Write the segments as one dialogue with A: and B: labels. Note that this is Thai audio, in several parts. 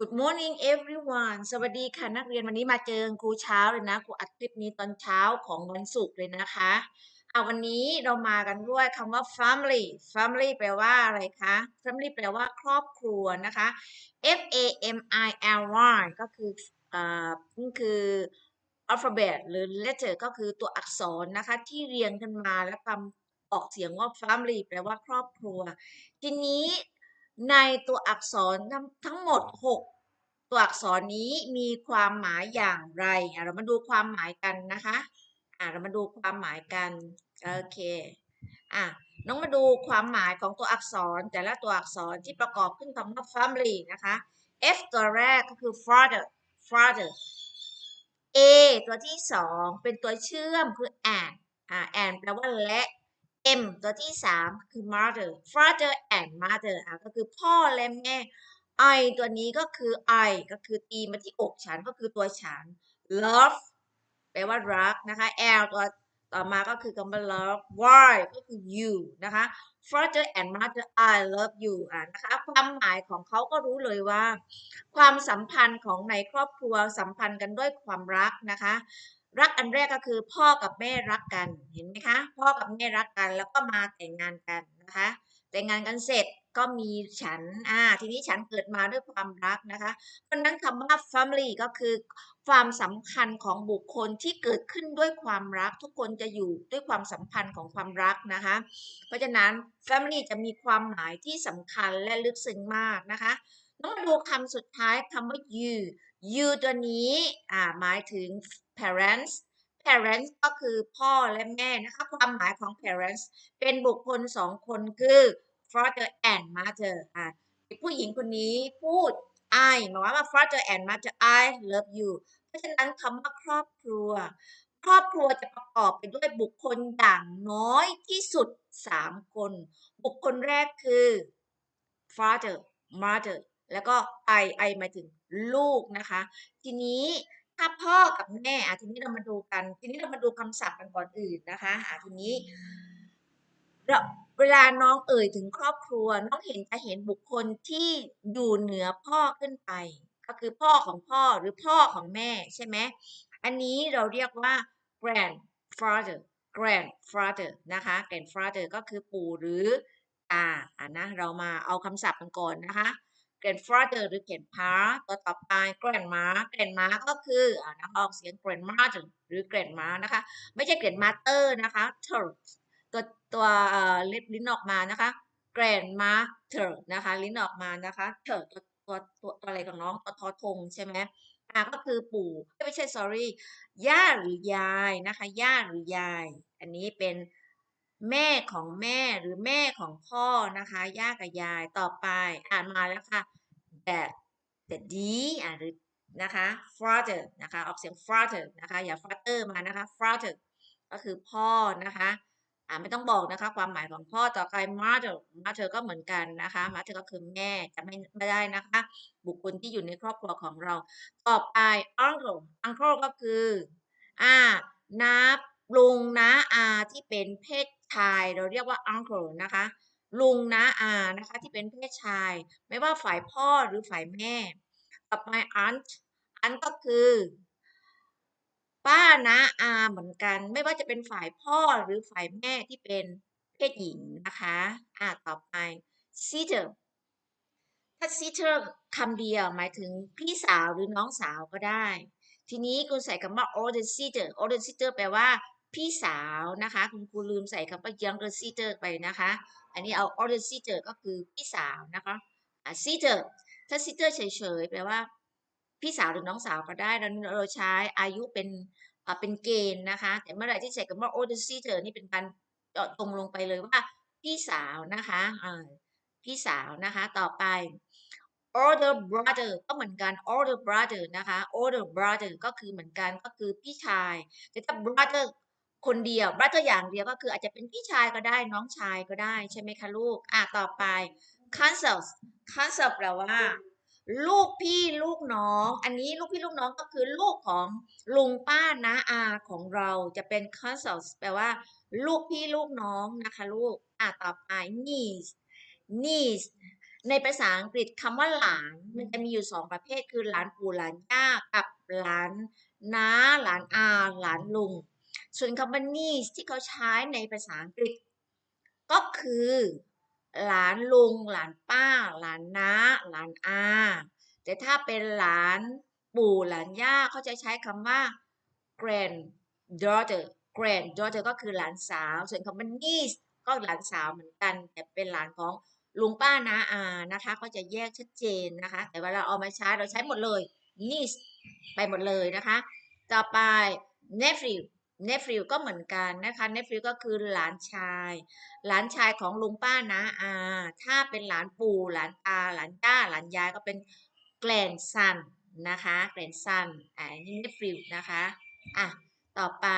A: Good morning everyone สวัสดีค่ะนักเรียนวันนี้มาเจอครูเช้าเลยนะครูอัดคลิปนี้ตอนเช้าของวันศุกร์เลยนะคะเอาวันนี้เรามากันด้วยคำว่า family family แปลว่าอะไรคะ family แปลว่าครอบครัวนะคะ F A M I L Y ก็คืออ่านี่คือ alphabet หรือ letter ก็คือตัวอักษรนะคะ ที่เรียงกันมาแล้วคำออกเสียงว่า family แปลว่าครอบครัว ทีนี้ ในตัวอักษรทั้งหมด 6 ตัวอักษรนี้มีความหมายอย่างไรเรามาดูความหมายกันนะคะอะเรามาดูความหมายกันโอเคอะน้องมาดูความหมายของตัวอักษรแต่ละตัวอักษรที่ประกอบขึ้นคำว่า family นะคะ F ตัวแรกก็คือ father father A ตัวที่สองเป็นตัวเชื่อมคือ and อ่า and แปลว่าและ M ตัวที่สามคือ mother father and mother อะก็คือพ่อและแม่ I ตัวนี้ก็คือ I ก็คือตีมาที่อกฉันก็คือตัวฉัน love แปลว่ารักนะคะ L ตัวต่อมาก็คือคำว่า love Y ก็คือ you นะคะ father and mother I love you อะนะคะความหมายของเขาก็รู้เลยว่า ความสัมพันธ์ของในครอบครัวสัมพันธ์กันด้วยความรักนะคะ รักอันแรกก็คือพ่อกับแม่รักกันเห็นไหมคะ พ่อกับแม่รักกันแล้วก็มาแต่งงานกันนะคะ แต่งงานกันเสร็จก็มีฉันอ่าทีนี้ฉันเกิดมาด้วยความรักนะคะ เพราะนั้นคำว่า family ก็คือความสำคัญของบุคคลที่เกิดขึ้นด้วยความรัก ทุกคนจะอยู่ด้วยความสัมพันธ์ของความรักนะคะ เพราะฉะนั้น family จะมีความหมายที่สำคัญและลึกซึ้งมากนะคะต้องมาดูคำสุดท้ายคำว่า you you ตัวนี้อ่าหมายถึง parents parents ก็คือพ่อและแม่นะคะ ความหมายของ parents เป็นบุคคลสองคนคือ father and mother อ่าผู้หญิงคนนี้พูด I หมายว่า father and mother I love you เพราะฉะนั้นคำว่าครอบครัว ครอบครัวจะประกอบไปด้วยบุคคลอย่างน้อยที่สุด 3 คน บุคคลแรกคือ father mother แล้วก็ I I หมายถึงลูกนะคะ ทีนี้ ถ้าพ่อกับแม่อะทีนี้เรามาดูกัน ทีนี้เรามาดูคำศัพท์กันก่อนอื่นนะคะอะทีนี้เราเวลาน้องเอ่ยถึงครอบครัว น้องเห็นจะเห็นบุคคลที่อยู่เหนือพ่อขึ้นไป ก็คือพ่อของพ่อหรือพ่อของแม่ใช่ไหมอันนี้เราเรียกว่า grandfather grandfather นะคะ grandfather ก็คือปู่หรือตาอะนะเรามาเอาคำศัพท์กันก่อนนะคะ grandfather หรือ grandpa ตัวต่อไป grandma grandma ก็คืออ่านะออกเสียง grandmother หรือ grandma นะคะ ไม่ใช่ grandmother นะคะ ter ตัวตัวเล็บลิ้นออกมานะคะ grandmother นะคะ ลิ้นออกมานะคะ ter ตัวตัวตัวตัวอะไรของน้องตัวทอทงใช่ไหมอ่าก็คือปู่ไม่ใช่ sorry ย่าหรือยายนะคะ ย่าหรือยาย อันนี้เป็น แม่ของแม่หรือแม่ของพ่อนะคะย่ากับยายต่อไปอ่านมาแล้วค่ะ that daddy อ่าหรือนะคะ father นะคะออกเสียง father นะคะอย่า father มานะคะ father ก็คือพ่อนะคะอ่าไม่ต้องบอกนะคะ ความหมายของพ่อต่อไป mother mother ก็เหมือนกันนะคะ mother ก็คือแม่จะไม่ไม่ได้นะคะ บุคคลที่อยู่ในครอบครัวของเรา ต่อไป uncle uncle ก็คืออ่าน้าลุงน้าอาที่เป็นเพศ ชายเราเรียกว่า uncle นะคะ ลุงน้าอานะคะ ที่เป็นเพศชาย ไม่ว่าฝ่ายพ่อหรือฝ่ายแม่ต่อไป aunt aunt ก็คือ ป้านะอาเหมือนกัน ไม่ว่าจะเป็นฝ่ายพ่อหรือฝ่ายแม่ที่เป็นเพศหญิงนะคะอ่าต่อไป sister ถ้า sister คำเดียวหมายถึงพี่สาวหรือน้องสาวก็ได้ ทีนี้คุณใส่คำว่า older sister older sister แปลว่า พี่สาวนะคะ คุณครูลืมใส่คำว่า younger sister ไปนะคะ อันนี้เอา older sister ก็คือพี่สาวนะคะ sister ถ้า sister เฉยๆแปลว่า พี่สาวหรือน้องสาวก็ได้เราเราใช้อายุเป็นเป็นเกณฑ์นะคะ แต่เมื่อไหร่ที่ใส่คำว่า older sister นี่เป็นการเจาะตรงลงไปเลยว่า พี่สาวนะคะพี่สาวนะคะ ต่อไป older brother ก็เหมือนกัน older brother นะคะ older brother ก็คือเหมือนกันก็คือพี่ชาย แต่ถ้า brother คนเดียว brother อย่างเดียวก็คืออาจจะเป็นพี่ชายก็ได้น้องชายก็ได้ใช่ไหมคะลูก อะต่อไป cousins cousins แปลว่า ลูกพี่ลูกน้อง อันนี้ลูกพี่ลูกน้องก็คือลูกของลุงป้าน้าอาของเราจะเป็น cousins แปลว่า ลูกพี่ลูกน้องนะคะลูก อะต่อไป niece niece ในภาษาอังกฤษคำว่าหลาน มันจะมีอยู่สองประเภทคือหลานปู่หลานย่ากับหลานน้าหลานอาหลานลุง ส่วนคำว่า niece ที่เขาใช้ในภาษาอังกฤษ ก็คือ หลานลุง หลานป้า หลานน้า หลานอา แต่ถ้าเป็นหลานปู่หลานย่าเขาจะใช้คำว่า granddaughter granddaughter ก็คือหลานสาว ส่วนคำว่า niece ก็หลานสาวเหมือนกัน แต่เป็นหลานของลุงป้าน้าอานะคะ ก็จะแยกชัดเจนนะคะ แต่เวลาเอามาใช้เราใช้หมดเลย niece ไปหมดเลยนะคะ ต่อไป nephew nephew ก็เหมือนกันนะคะ nephew ก็คือหลานชาย หลานชายของลุงป้าน้าอาถ้าเป็นหลานปู่หลานตาหลานย่าหลานยายก็เป็น grandson นะคะ grandson อ่านี่ nephew นะคะอะต่อไป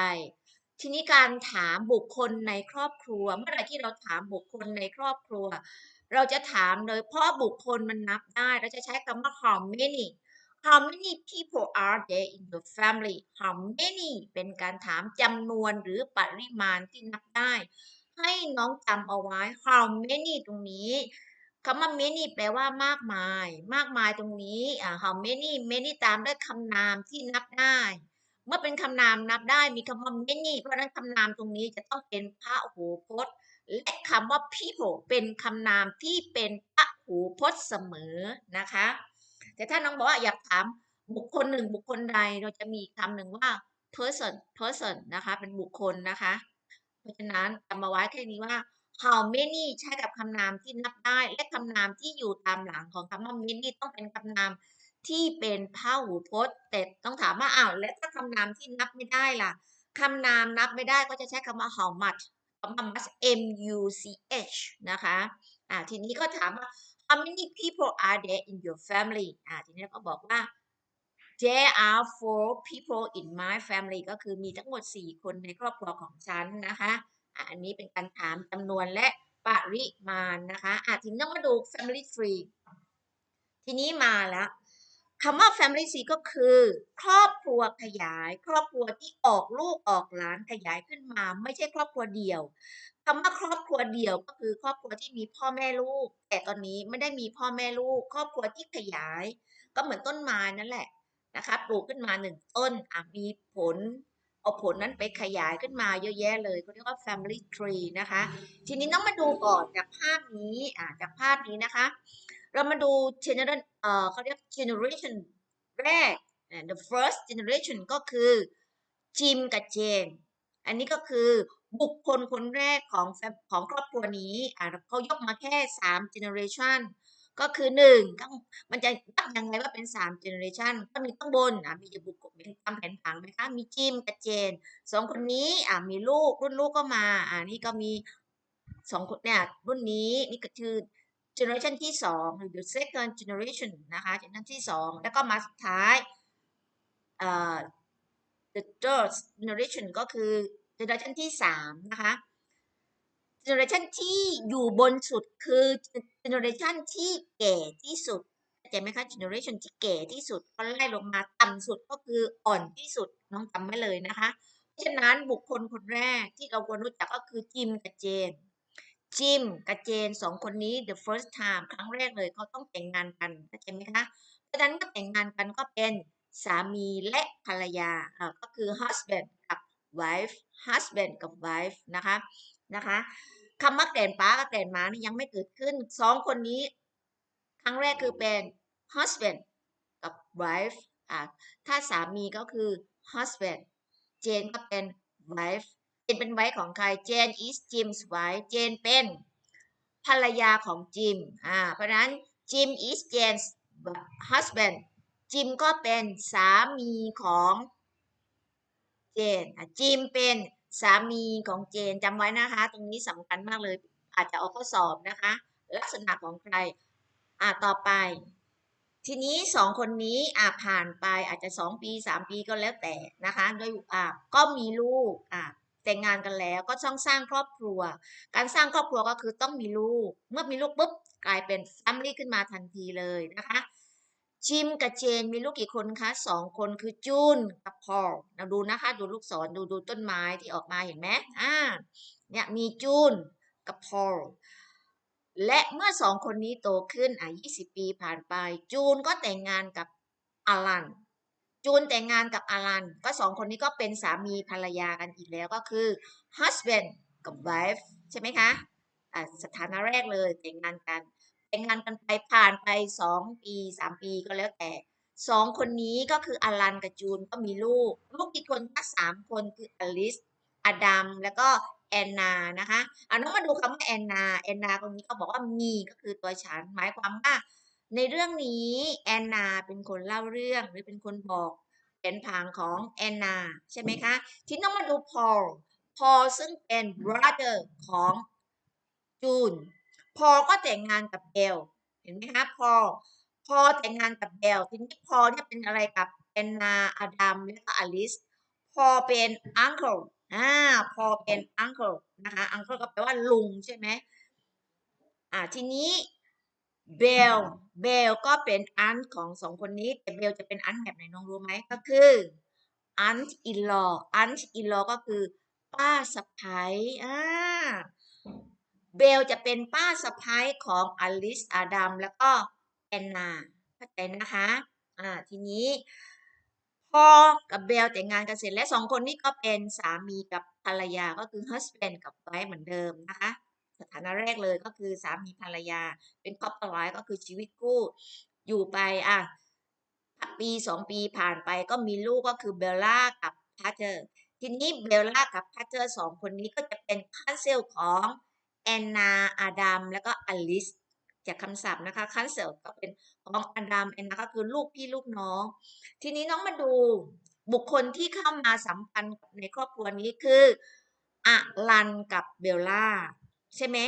A: ทีนี้การถามบุคคลในครอบครัว เมื่อไหร่ที่เราถามบุคคลในครอบครัว เราจะถามเลยเพราะบุคคลมันนับได้ เราจะใช้คำว่า how many how many people are there in your family how many เป็นการถามจำนวนหรือปริมาณที่นับได้ ให้น้องจำเอาไว้ how many ตรงนี้คำว่า many แปลว่ามากมาย มากมายตรงนี้ how many many ตามด้วยคำนามที่นับได้ เมื่อเป็นคำนามนับได้มีคำว่า many เพราะฉะนั้นคำนามตรงนี้จะต้องเป็นพหูพจน์ และคำว่า people เป็นคำนามที่เป็นพหูพจน์เสมอนะคะ แต่ถ้าน้องบอกว่าอยากถามบุคคลหนึ่งบุคคลใดเราจะมีคำหนึ่งว่า person person นะคะเป็นบุคคลนะคะ เพราะฉะนั้นจำมาไว้แค่นี้ว่า how many ใช้กับคำนามที่นับได้ และคำนามที่อยู่ตามหลังของคำว่า many ต้องเป็นคำนามที่เป็นพหูพจน์ แต่ต้องถามว่าอ้าวแล้วถ้าคำนามที่นับไม่ได้ล่ะคำนามนับไม่ได้ก็จะใช้คำว่า how much คำว่า much m u c h นะคะอ่าทีนี้ก็ถามว่า how many people are there in your family อ่าทีนี้ก็บอกว่า there are four people in my family ก็คือมีทั้งหมด 4 คนในครอบครัวของฉันนะคะอ่าอันนี้เป็นการถามจำนวนและปริมาณนะคะอ่าทีนี้ต้องมาดู family tree ทีนี้มาแล้วคำว่า family tree ก็คือ ครอบครัวขยาย ครอบครัวที่ออกลูกออกหลานขยายขึ้นมา ไม่ใช่ครอบครัวเดียว คำว่าครอบครัวเดียวก็คือครอบครัวที่มีพ่อแม่ลูก แต่ตอนนี้ไม่ได้มีพ่อแม่ลูก ครอบครัวที่ขยาย ก็เหมือนต้นไม้นั่นแหละนะคะปลูกขึ้นมาหนึ่งต้นอะมีผลเอาผลนั้นไปขยายขึ้นมาเยอะแยะเลยเขาเรียกว่า family tree นะคะ ทีนี้ต้องมาดูก่อนจากภาพนี้อ่าจากภาพนี้นะคะ เรามาดู generation เอ่อเขาเรียก generation แรก the first generation ก็คือจิมกับเจน อันนี้ก็คือ บุคคลคนแรกของของครอบครัวนี้อ่าเขายกมาแค่สาม generation ก็คือหนึ่งต้องมันจะนับยังไงว่าเป็นสาม generation ก็มีข้างบนอะมีจะบุคคลเป็นตามแผนผังไหมคะมีจิมกับเจนสองคนนี้อะมีลูกรุ่นลูกก็มาอ่านี่ก็มีสองคนเนี่ยรุ่นนี้นี่ก็คือ generation ที่สองหรือ second generation นะคะ generation ที่สองแล้วก็มาสุดท้ายเอ่อ the third generation ก็คือ generation ที่สามนะคะ generation ที่อยู่บนสุดคือ generation ที่แก่ที่สุดเข้าใจไหมคะ generation ที่แก่ที่สุดก็ไล่ลงมาต่ำสุดก็คืออ่อนที่สุดน้องจำไว้เลยนะคะเพราะฉะนั้นบุคคลคนแรกที่เราควรรู้จักก็คือจิมกับเจนจิมกับเจนสองคนนี้ the first time ครั้งแรกเลยเขาต้องแต่งงานกันเข้าใจไหมคะเพราะฉะนั้นเมื่อแต่งงานกันก็เป็นสามีและภรรยาอ่าก็คือ husband กับ wife husband กับ wife นะคะนะคะคำว่าแกนป้ากับแกนม้านี่ยังไม่เกิดขึ้นสองคนนี้ ครั้งแรกคือเป็น husband กับ wife อ่าถ้าสามีก็คือ husband เจนก็เป็น wife เจนเป็นไวฟ์ของใครเจน is Jim's wife เจนเป็นภรรยาของจิมอ่าเพราะฉะนั้นจิม is Jane's husband จิมก็เป็นสามีของ เจนจิมเป็นสามีของเจนจำไว้นะคะ ตรงนี้สำคัญมากเลย อาจจะเอาข้อสอบนะคะ ลักษณะของใครอ่าต่อไป ทีนี้สองคนนี้อ่าผ่านไปอาจจะสองปีสามปีก็แล้วแต่นะคะด้วยอ่าก็มีลูกอ่าแต่งงานกันแล้วก็ต้องสร้างครอบครัว การสร้างครอบครัวก็คือต้องมีลูก เมื่อมีลูกปุ๊บกลายเป็น family ขึ้นมาทันทีเลยนะคะ จิมกับเจนมีลูกกี่คนคะสองคนคือจูนกับพอลเราดูนะคะดูลูกศรดูดูต้นไม้ที่ออกมาเห็นไหมอ่าเนี่ยมีจูนกับพอลและเมื่อสองคนนี้โตขึ้นอะ20ปีผ่านไป จูนก็แต่งงานกับอลันจูนแต่งงานกับอลันก็สองคนนี้ก็เป็นสามีภรรยากันอีกแล้วก็คือ husband กับ wife ใช่ไหมคะอะสถานะแรกเลยแต่งงานกัน แต่งงานกันไปผ่านไปสองปีสามปีก็แล้วแต่สองคนนี้ก็คืออลันกับจูนก็มีลูก ลูกกี่คนก็สามคนคืออลิส อดัม แล้วก็แอนนานะคะเอาน้องมาดูคำว่าแอนนาแอนนาตรงนี้เขาบอกว่ามีก็คือตัวฉัน หมายความว่า ในเรื่องนี้แอนนาเป็นคนเล่าเรื่องหรือเป็นคนบอกแผนผังของแอนนาใช่ไหมคะ ที่ต้องมาดูพอลพอลซึ่งเป็น brother ของจูน พอก็แต่งงานกับเบลเห็นไหมคะพอ พอแต่งงานกับเบลทีนี้พอเนี่ยเป็นอะไรกับแอนนาอดัมและก็อลิสพอเป็น uncle อ่าพอเป็น uncle นะคะ uncle ก็แปลว่าลุงใช่ไหมอ่าทีนี้เบลเบลก็เป็นอันของสองคนนี้แต่เบลจะเป็นอันแบบไหนน้องรู้ไหมก็คืออันอินลออันอินลอก็คือป้าสะพ้ายอ่า เบลจะเป็นป้าสะพ้ายของอลิสอาดัมแล้วก็แอนนาเข้าใจนะคะอ่าทีนี้พอกับเบลแต่งงานกันเสร็จแล้วสองคนนี้ก็เป็นสามีกับภรรยาก็คือ husband กับ wife เหมือนเดิมนะคะสถานะแรกเลยก็คือสามีภรรยา เป็น couple life ก็คือชีวิตคู่อยู่ไปอะปีสองปีผ่านไปก็มีลูกก็คือเบลล่ากับพาเทอร์ทีนี้เบลล่ากับพาเทอร์สองคนนี้ก็จะเป็นคันเซลของ แอนนาอาดัมแล้วก็อลิสจากคำศัพท์นะคะคันเซลก็เป็นของอาดัมแอนนาก็คือลูกพี่ลูกน้อง ทีนี้น้องมาดูบุคคลที่เข้ามาสัมพันธ์ในครอบครัวนี้คืออลันกับเบลล่าใช่ไหม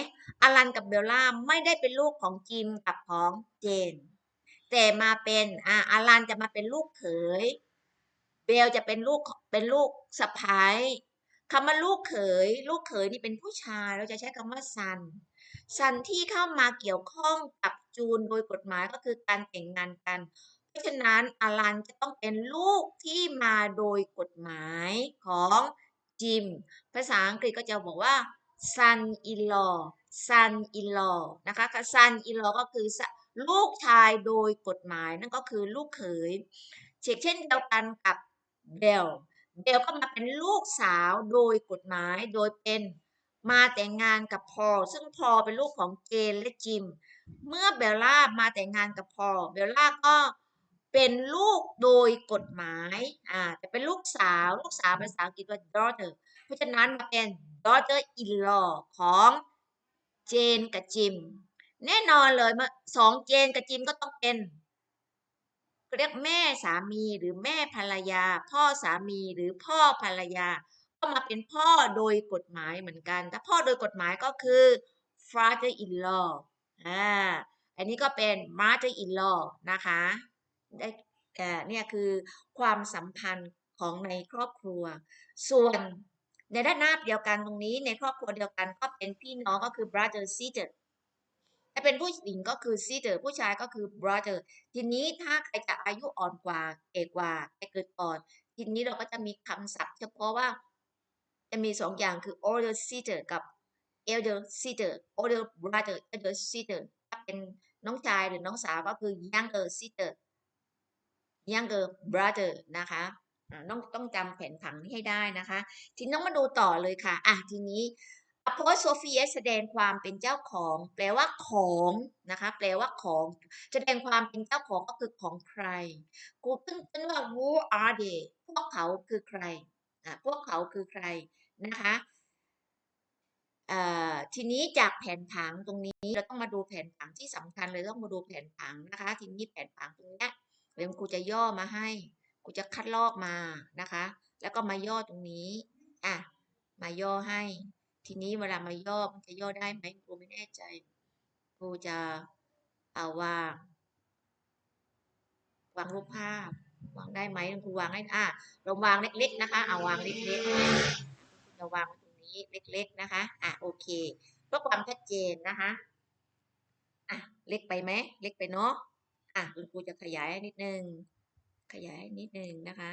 A: อลันกับเบลล่าไม่ได้เป็นลูกของจิมกับของเจน แต่มาเป็นอ่าอลันจะมาเป็นลูกเขย เบลจะเป็นลูกเป็นลูกสะพ้าย คำว่าลูกเขย ลูกเขยนี่เป็นผู้ชาย เราจะใช้คำว่าซันซันที่เข้ามาเกี่ยวข้องกับจูนโดยกฎหมายก็คือการแต่งงานกัน เพราะฉะนั้นอลันจะต้องเป็นลูกที่มาโดยกฎหมายของจิม ภาษาอังกฤษก็จะบอกว่า son in law son in law นะคะ son in law ก็คือลูกชายโดยกฎหมายนั่นก็คือลูกเขยเช่นเช่นเดียวกันกับเบล เบลก็มาเป็นลูกสาวโดยกฎหมายโดยเป็นมาแต่งงานกับพอ ซึ่งพอเป็นลูกของเจนและจิม เมื่อเบลล่ามาแต่งงานกับพอ เบลล่าก็เป็นลูกโดยกฎหมาย อ่าจะเป็นลูกสาว ลูกสาวภาษาอังกฤษว่า daughter เพราะฉะนั้นมาเป็น daughter in law ของเจนกับจิม แน่นอนเลยมาสองเจนกับจิมก็ต้องเป็น เรียกแม่สามีหรือแม่ภรรยา พ่อสามีหรือพ่อภรรยา ก็มาเป็นพ่อโดยกฎหมายเหมือนกันถ้าพ่อโดยกฎหมายก็คือ father in law อ่าอันนี้ก็เป็น mother in law นะคะได้แต่เนี่ยคือความสัมพันธ์ของในครอบครัว ส่วนในด้านหน้าเดียวกันตรงนี้ในครอบครัวเดียวกันก็เป็นพี่น้องก็คือ brother sister ถ้าเป็นผู้หญิงก็คือ sister ผู้ชายก็คือ brother ทีนี้ถ้าใครจะอายุอ่อนกว่าเอกกว่าใครเกิดก่อน ทีนี้เราก็จะมีคำศัพท์ เฉพาะว่าจะมีสองอย่างคือ older sister กับ elder sister older brother elder sister ถ้าเป็นน้องชายหรือน้องสาวก็คือ younger sister younger brother นะคะต้องต้องจำแผนผังนี้ให้ได้นะคะ ทีนี้ต้องมาดูต่อเลยค่ะ อะทีนี้ apostrophe แสดงความเป็นเจ้าของ แปลว่าของนะคะ แปลว่าของ แสดงความเป็นเจ้าของก็คือของใครกูขึ้นขึ้นว่า who are they พวกเขาคือใครอะพวกเขาคือใครนะคะทีนี้จากแผนผังตรงนี้เราต้องมาดูแผนผังที่สำคัญเลยต้องมาดูแผนผังนะคะ ทีนี้แผนผังตรงนี้เดี๋ยวครูจะย่อมาให้ครูจะคัดลอกมานะคะ แล้วก็มาย่อตรงนี้อะมาย่อให้ ทีนี้เวลามาย่อมันจะย่อได้ไหมครูไม่แน่ใจครูจะเอาวางวางรูปภาพวางได้ไหมครูวางให้อะเราวางเล็ก ๆ นะคะเอาวางเล็กๆจะวางตรงนี้เล็ก ๆนะคะอะโอเคเพื่อความชัดเจนนะคะอะเล็กไปไหมเล็กไปเนาะอะคุณครูจะขยายนิดนึงขยายนิดนึงนะคะ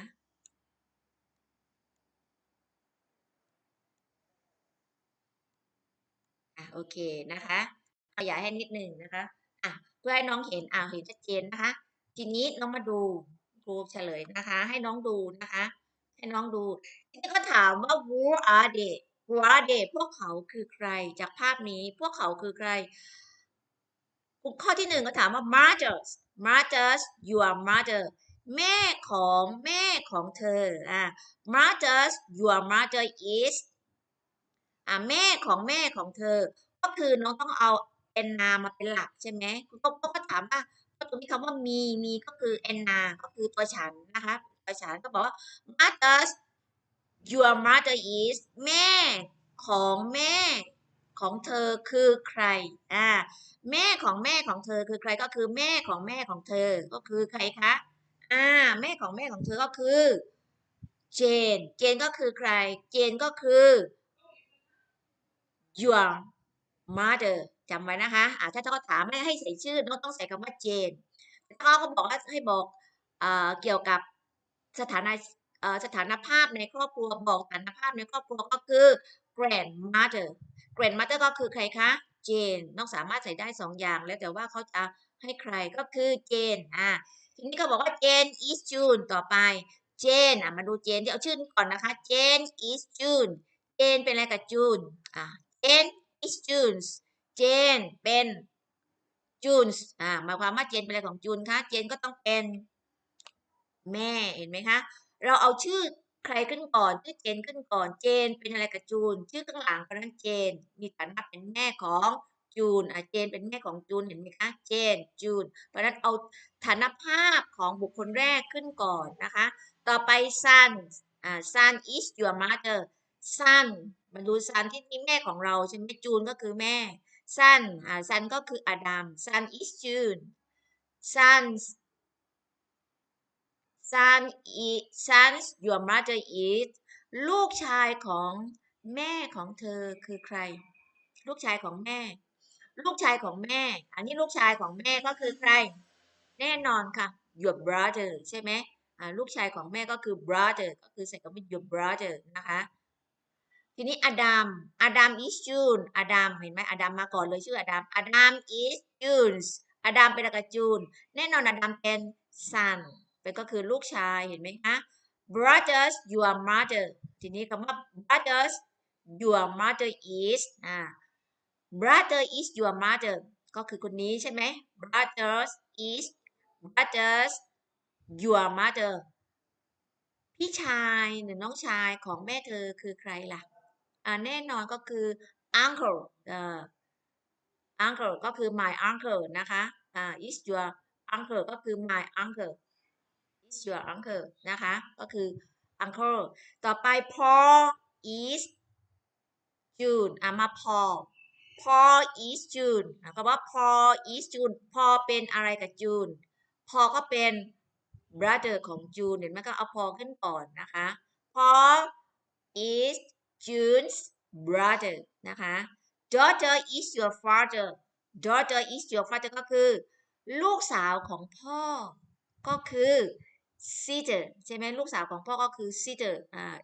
A: อะโอเคนะคะขยายให้นิดหนึ่งนะคะอะเพื่อให้น้องเห็นอ่าเห็นชัดเจนนะคะ ทีนี้น้องมาดูครูเฉลยนะคะ ให้น้องดูนะคะ ให้น้องดูทีนี้ก็ถามว่า who are they who are they พวกเขาคือใครจากภาพนี้พวกเขาคือใครข้อที่หนึ่งก็ถามว่า mothers mothers your mother แม่ของแม่ของเธออ่า mothers your mother is อ่าแม่ของแม่ของเธอ ก็คือน้องต้องเอาแอนนามาเป็นหลักใช่ไหมคุณก็ก็ถามว่าก็ตรงนี้คำว่ามีมีก็คือแอนนาก็คือตัวฉันนะคะตัวฉันก็บอกว่า mothers your mother is แม่ของแม่ของเธอคือใคร อ่า แม่ของแม่ของเธอคือใครก็คือแม่ของแม่ของเธอ ก็คือใครคะ อ่า แม่ของแม่ของเธอก็คือ เจน เจนก็คือใคร เจนก็คือ your mother จำไว้นะคะอ่าถ้าเขาถามให้ให้ใส่ชื่อน้องต้องใส่คำว่าเจนถ้าเขาบอกว่าให้บอกเอ่อเกี่ยวกับสถานะสถานภาพในครอบครัวบอกสถานภาพในครอบครัวก็คือ grandmother grandmother ก็คือใครคะเจนน้องสามารถใส่ได้สองอย่าง แล้วแต่ว่าเขาจะให้ใครก็คือเจนอ่าทีนี้ก็บอกว่าเจน is June ต่อไปเจนอะมาดูเจนที่เอาชื่อก่อนนะคะเจน is June เจนเป็นอะไรกับจูนอ่า เจน is June's เจนเป็นจูนอ่าหมายความว่าเจนเป็นอะไรของจูนคะเจนก็ต้องเป็นแม่เห็นไหมคะ เราเอาชื่อใครขึ้นก่อนชื่อเจนขึ้นก่อนเจนเป็นอะไรกับจูน ชื่อข้างหลังเพราะนั้นเจน มีฐานะเป็นแม่ของจูนอะเจนเป็นแม่ของจูนเห็นไหมคะเจนจูน เพราะนั้นเอาฐานภาพของบุคคลแรกขึ้นก่อนนะคะ ต่อไป son อ่า son is your mother son มาดู son ที่นี่แม่ของเราใช่ไหมจูนก็คือแม่ son อ่า son ก็คืออดัม son is June sons son is sons your mother is ลูกชายของแม่ของเธอคือใคร ลูกชายของแม่ ลูกชายของแม่ อันนี้ลูกชายของแม่ก็คือใคร แน่นอนค่ะ your brother ใช่ไหมอ่าลูกชายของแม่ก็คือ brother ก็คือใส่คำว่า your brother นะคะ ทีนี้อดัม อดัม is June อดัม เห็นไหมอดัมมาก่อนเลยชื่ออดัม อดัม is June อดัมเป็นอะไรกับจูน แน่นอนอดัมเป็น son เป็นก็คือลูกชายเห็นไหมคะ brothers your mother ทีนี้คำว่า brothers your mother is อ่า brother is your mother ก็คือคนนี้ใช่ไหม brothers is brothers your mother พี่ชายหรือน้องชายของแม่เธอคือใครล่ะ แน่นอนก็คือ uncle เอ่อ uncle ก็คือ my uncle นะคะอ่า is your uncle ก็คือ my uncle is your uncle นะคะ ก็คือ uncle ต่อไป Paul is June อะมา Paul Paul is June อะก็ว่า Paul is June Paul เป็นอะไรกับ June Paul ก็เป็น brother ของ June เห็นไหมก็เอา Paul ขึ้นก่อนนะคะ Paul is June's brother นะคะ daughter is your father daughter is your father ก็คือ ลูกสาวของพ่อ ก็คือ sister ใช่ไหมลูกสาวของพ่อก็คือ sister อ่า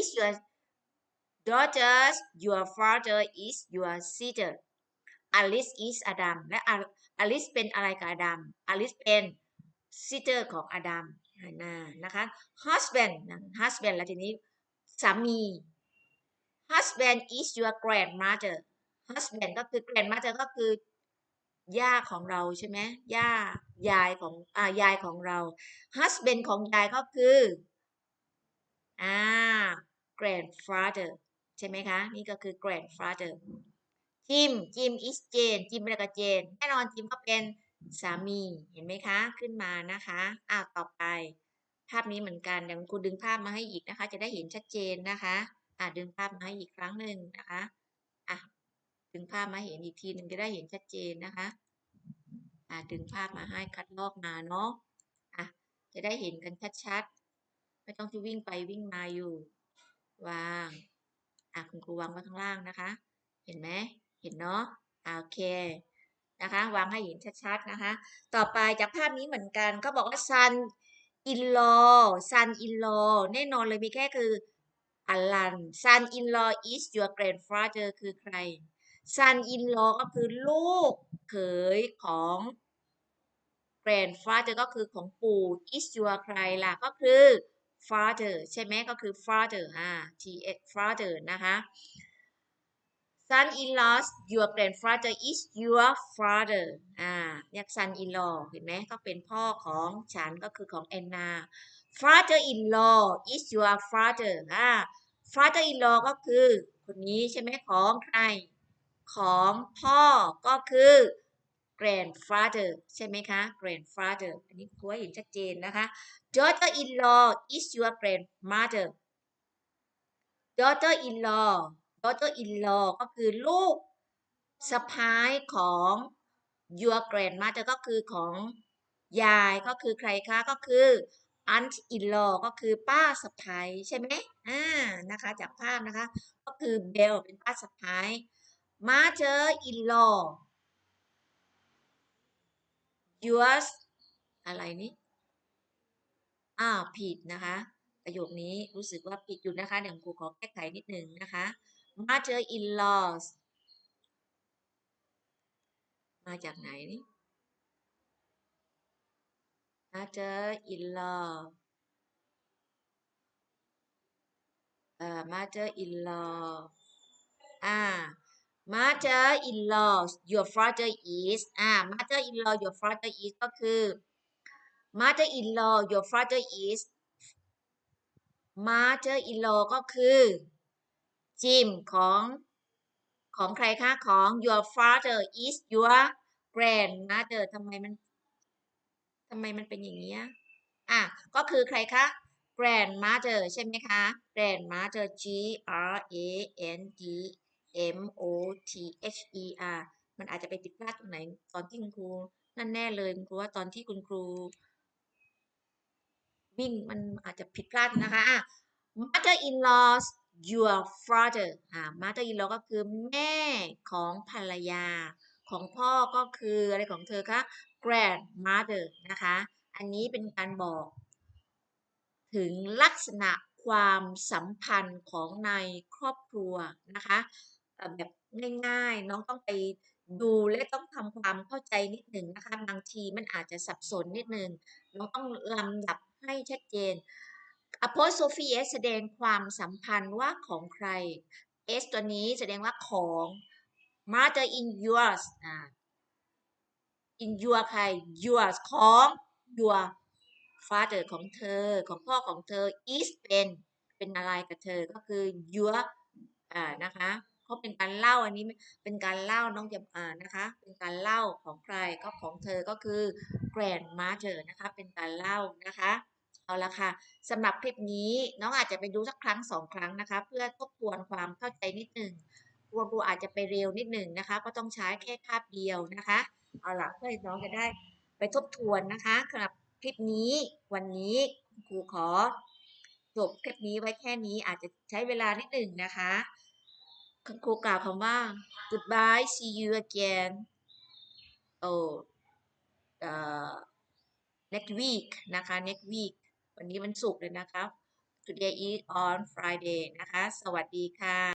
A: is your daughters your father is your sister Alice is Adam และ Alice เป็นอะไรกับ Adam Alice เป็น sister ของ Adam นะนะคะ husband husband แล้วทีนี้สามี husband is your grandmother husband ก็คือ grandmother ก็คือย่าของเราใช่ไหมย่ายายของอ่ายายของเรา husband ของยายก็คืออ่า grandfather ใช่ไหมคะ นี่ก็คือ grandfather จิมจิม is Jane จิมเป็นกับเจนแน่นอนจิมก็เป็นสามีเห็นไหมคะขึ้นมานะคะอ่าต่อไป ภาพนี้เหมือนกันเดี๋ยวคุณดึงภาพมาให้อีกนะคะ จะได้เห็นชัดเจนนะคะ อ่าดึงภาพมาให้อีกครั้งหนึ่งนะคะอะดึงภาพมาเห็นอีกทีหนึ่งจะได้เห็นชัดเจนนะคะอ่าดึงภาพมาให้คัดลอกมาเนาะอะจะได้เห็นกันชัดๆ ไม่ต้องที่วิ่งไปวิ่งมาอยู่ วางอะคุณครูวางไว้ข้างล่างนะคะ เห็นไหมเห็นเนาะโอเคนะคะวางให้เห็นชัดๆนะคะ ต่อไปจากภาพนี้เหมือนกันก็บอกว่า son in law son in law แน่นอนเลยมีแค่คือ อลัน son in law is your grandfather คือใคร son in law ก็คือลูกเขยของ grandfather ก็คือของปู่ is your ใครล่ะ ก็คือ father ใช่ไหมก็คือ father อ่า t s father นะคะ son in law your grandfather is your father อ่าเรียก son in law เห็นไหมก็เป็นพ่อของฉันก็คือของแอนนา father in law is your father อ่า father in law ก็คือ คนนี้ใช่ไหมของใคร ของพ่อก็คือ grandfather ใช่ไหมคะ grandfather อันนี้ครูให้เห็นชัดเจนนะคะ daughter in law is your grandmother daughter in law daughter in law ก็คือลูกสะพ้ายของ your grandmother ก็คือของยายก็คือใครคะก็คือ aunt in law ก็คือป้าสะพ้ายใช่ไหมอ่านะคะจากภาพนะคะ ก็คือเบลเป็นป้าสะพ้าย mother in law yours อะไรนี่อ้าวผิดนะคะ ประโยคนี้รู้สึกว่าผิดอยู่นะคะ เดี๋ยวครูขอแก้ไขนิดหนึ่งนะคะ mother in laws มาจากไหนนี่ mother in law เอ่อ mother in law อ่า mother in law your father is อ่า mother in law your father is ก็คือ mother in law your father is mother in law ก็คือจิมของของใครคะของ your father is your grandmother ทำไมมัน ทำไมมันเป็นอย่างนี้อะก็คือใครคะ grandmother ใช่ไหมคะ grandmother G R A N D M O T H E R มันอาจจะไปผิดพลาดตรงไหนตอนที่คุณครู นั่นแน่เลยคุณครูว่าตอนที่คุณครู วิ่งมันอาจจะผิดพลาดนะคะอะ Mother-in-law's your father อ่า mother in law ก็คือแม่ของภรรยา ของพ่อก็คืออะไรของเธอคะ grandmother นะคะ อันนี้เป็นการบอก ถึงลักษณะความสัมพันธ์ของในครอบครัวนะคะเอ่แบบง่ายๆ น้องต้องไปดูและต้องทำความเข้าใจนิดหนึ่งนะคะ บางทีมันอาจจะสับสนนิดหนึ่งน้องต้องลำดับให้ชัดเจน apostrophe s แสดงความสัมพันธ์ว่าของใคร s ตัวนี้แสดงว่าของ mother in yours อ่า in your ใคร yours ของ your father ของเธอ ของพ่อของเธอ is เป็น เป็นอะไรกับเธอ ก็คือ your อ่า นะคะเขาเป็นการเล่าอันนี้เป็นการเล่าน้องจะอ่านะคะ เป็นการเล่าของใครก็ของเธอก็คือ grandmother นะคะ เป็นการเล่านะคะ เอาละค่ะสำหรับคลิปนี้น้องอาจจะไปดูสักครั้งสองครั้งนะคะ เพื่อทบทวนความเข้าใจนิดหนึ่ง ครูครูอาจจะไปเร็วนิดหนึ่งนะคะ ก็ต้องใช้แค่คาบเดียวนะคะ เอาละเพื่อน้องจะได้ไปทบทวนนะคะสำหรับคลิปนี้วันนี้ครูขอจบคลิปนี้ไว้แค่นี้อาจจะใช้เวลานิดหนึ่งนะคะครูกล่าวคำว่า goodbye see you again โอ้เอ่อ next week นะคะ next week วันนี้วันศุกร์เลยนะคะ today is on Friday นะคะ สวัสดีค่ะ